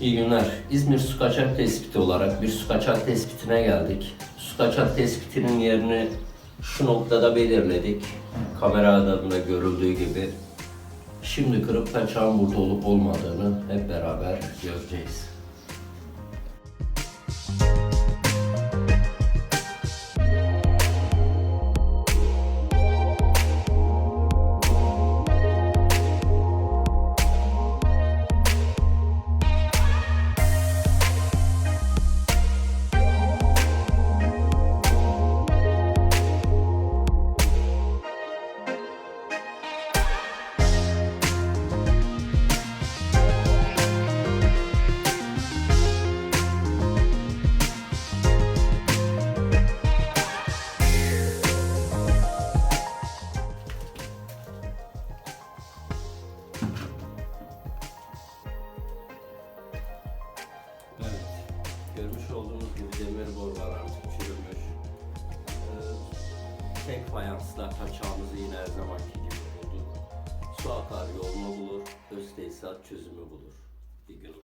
İyi günler. İzmir su kaçak tespiti olarak bir su kaçak tespitine geldik. Su kaçak tespitinin yerini şu noktada belirledik. Kameradan da görüldüğü gibi. Şimdi kırıp kaçağın burada olup olmadığını hep beraber göreceğiz. Görmüş olduğunuz gibi demir borular artık çürümüş. Ee, tek fayansla kaçağımızı yine her zamanki gibi bulduk. Su akar yolunu bulur, öz tesisat çözümü bulur. Bir gün.